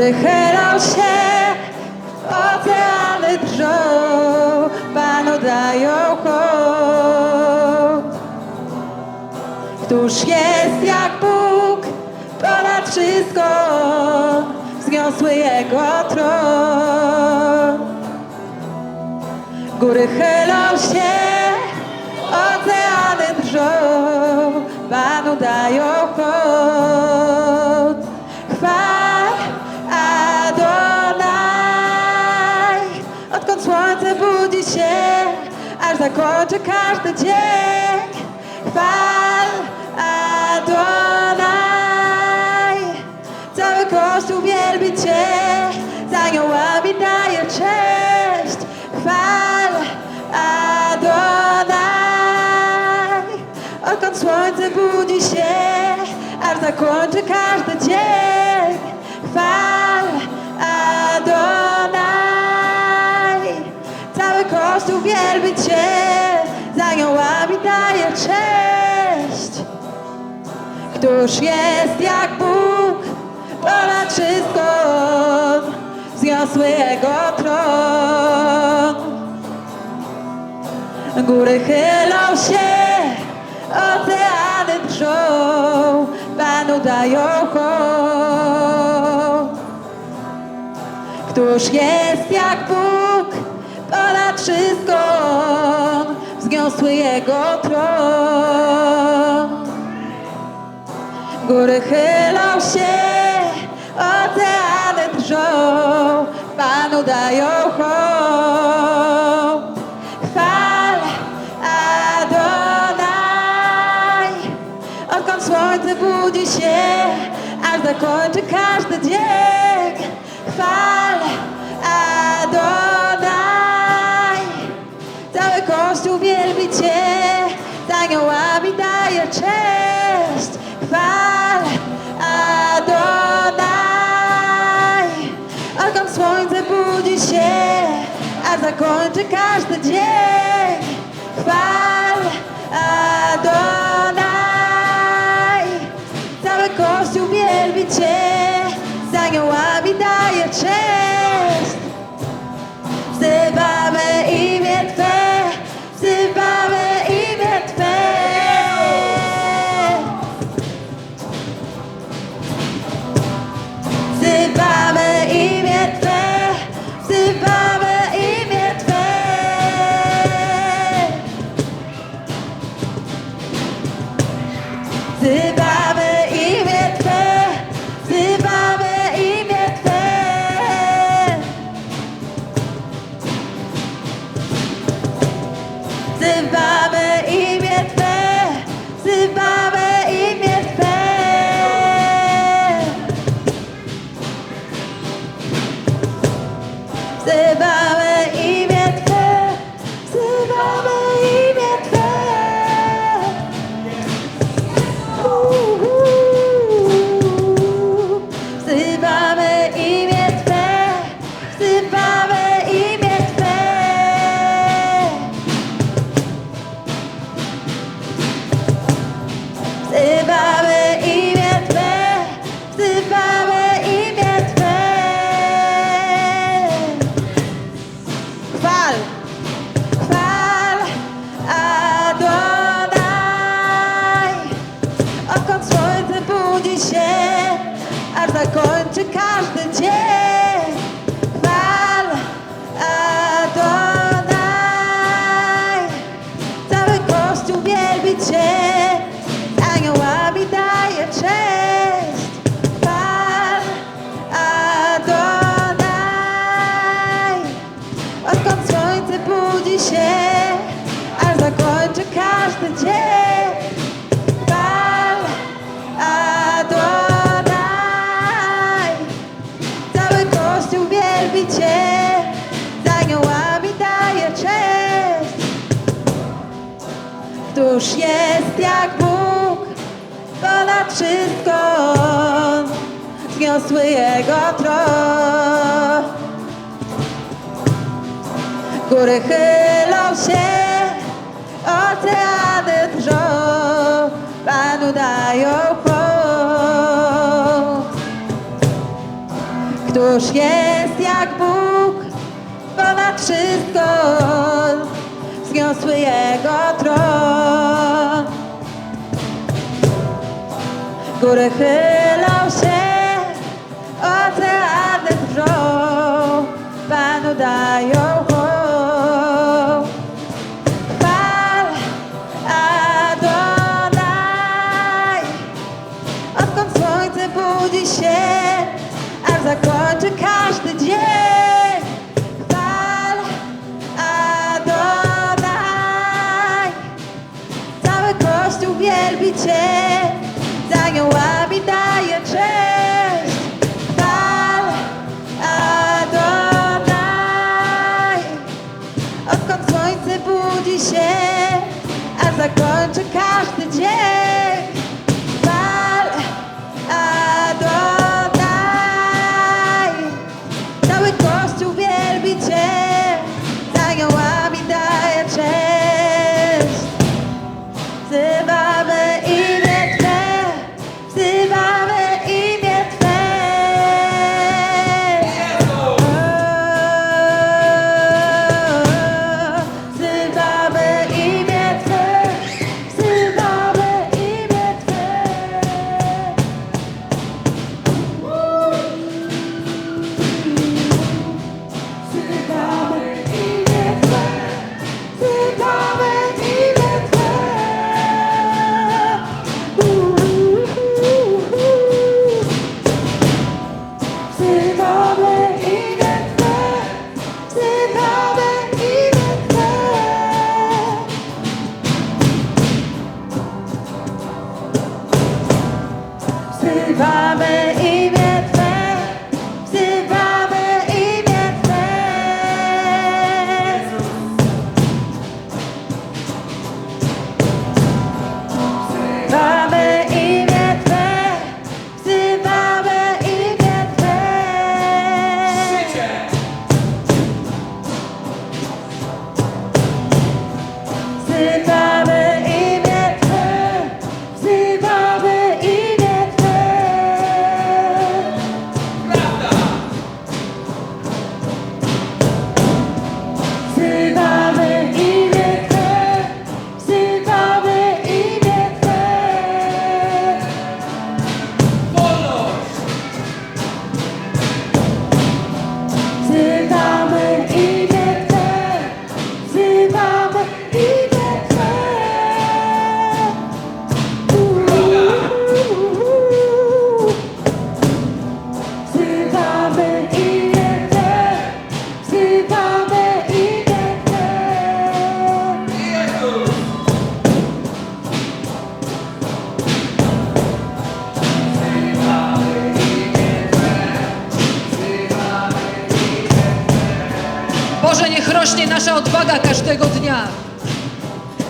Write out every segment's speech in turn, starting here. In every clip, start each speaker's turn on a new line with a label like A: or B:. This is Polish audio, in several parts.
A: Góry chylą się, oceany drżą, Panu dają hołd. Któż jest jak Bóg, ponad wszystko, wzniosły Jego tron. Góry chylą się, oceany drżą, Panu dają hołd. Zakończy każdy dzień. Chwal Adonai, cały Kościół wielbi Cię, z aniołami daje cześć. Chwal Adonai, odkąd słońce budzi się, aż zakończy każdy dzień. Chwal cześć. Któż jest jak Bóg, ponad wszystko, wzniosły Jego tron. Góry chylą się, oceany drżą, Panu dają hołd. Któż jest jak Bóg, ponad wszystko, wzniosły Jego tron. Góry chylą się, oceany drżą, Panu dają hołd. Chwal Adonai, odkąd słońce budzi się, aż zakończy każdy daje cześć. Chwal Adonai, odkąd słońce budzi się, a zakończy każdy dzień. Chwal Adonai, cały Kościół wielbi Cię, z aniołami daje cześć. the vibe wielbi Cię, z aniołami daje cześć. Któż jest jak Bóg, ponad wszystko, wzniosły Jego tron. Góry chylą się, oceany drżą, Panu dają hołd. Któż jest jak Bóg ponad wszystko, wzniosły Jego tron. Góry chylą się, oceany drżą, Panu dają odkąd słońce
B: 그 밤에 이미 dnia.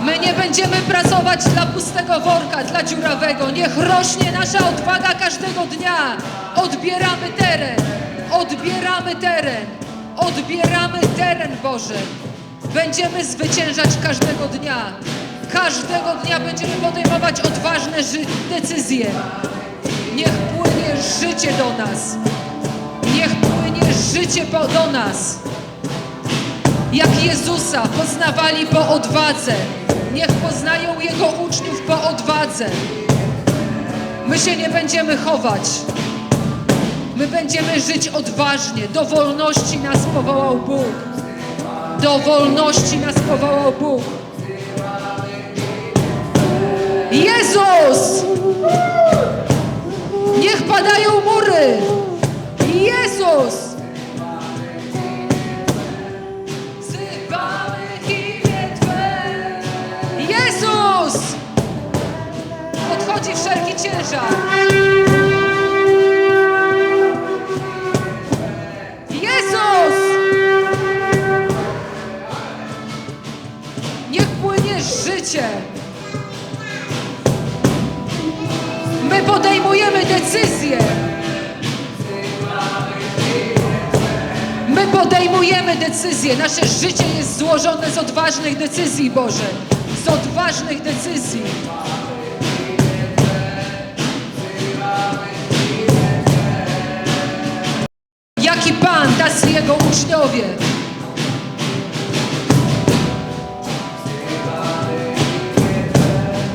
B: My nie będziemy pracować dla pustego worka, dla dziurawego. Niech rośnie nasza odwaga każdego dnia. Odbieramy teren, odbieramy teren, odbieramy teren, Boże. Będziemy zwyciężać każdego dnia. Każdego dnia będziemy podejmować odważne decyzje. Niech płynie życie do nas. Niech płynie życie do nas jak Jezusa poznawali po odwadze. Niech poznają Jego uczniów po odwadze. My się nie będziemy chować. My będziemy żyć odważnie. Do wolności nas powołał Bóg. Do wolności nas powołał Bóg. Jezus! Niech padają mury! Jezus! Ciężar. Jezus! Niech płynie życie. My podejmujemy decyzje. My podejmujemy decyzje. Nasze życie jest złożone z odważnych decyzji, Boże. Z odważnych decyzji. Pan, tacy Jego uczniowie.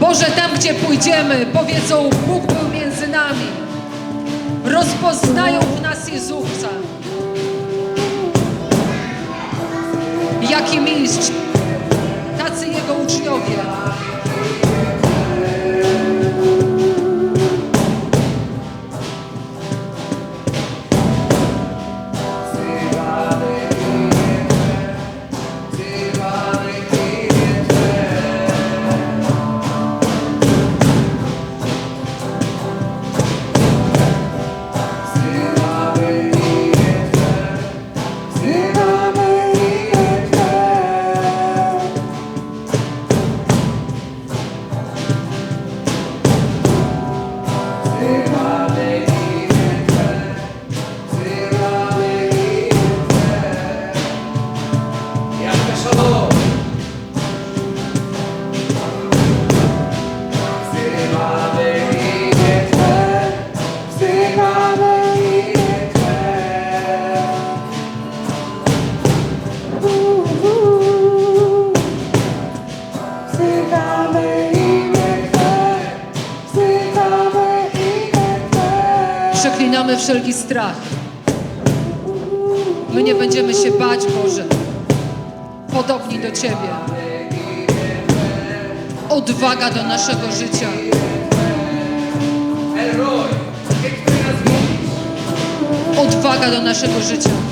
B: Boże, tam gdzie pójdziemy, powiedzą, Bóg był między nami. Rozpoznają w nas Jezusa. Jaki mistrz, tacy Jego uczniowie. Wszelki strach. My nie będziemy się bać, Boże. Podobni do Ciebie. Odwaga do naszego życia. Odwaga do naszego życia.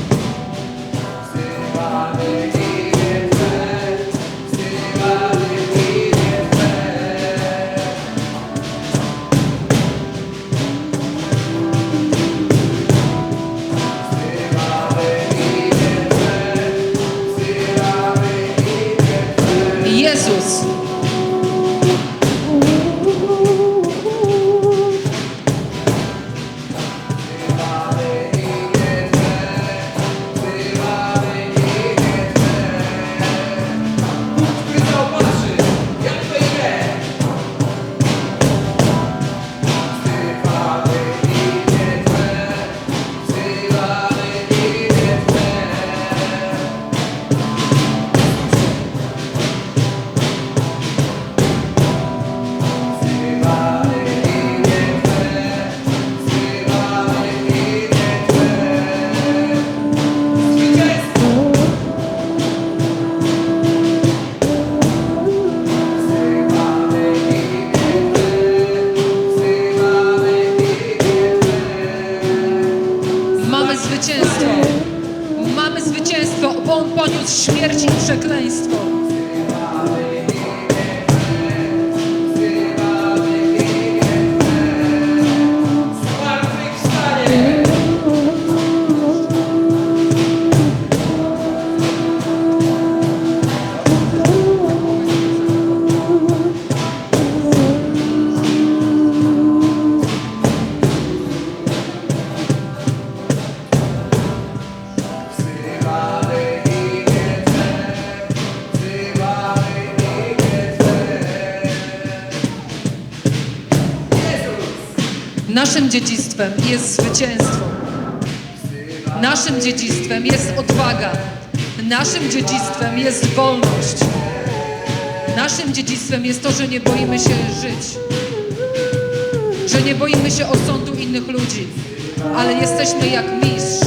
B: Naszym dziedzictwem jest zwycięstwo. Naszym dziedzictwem jest odwaga. Naszym dziedzictwem jest wolność. Naszym dziedzictwem jest to, że nie boimy się żyć. Że nie boimy się osądu innych ludzi, ale jesteśmy jak mistrz.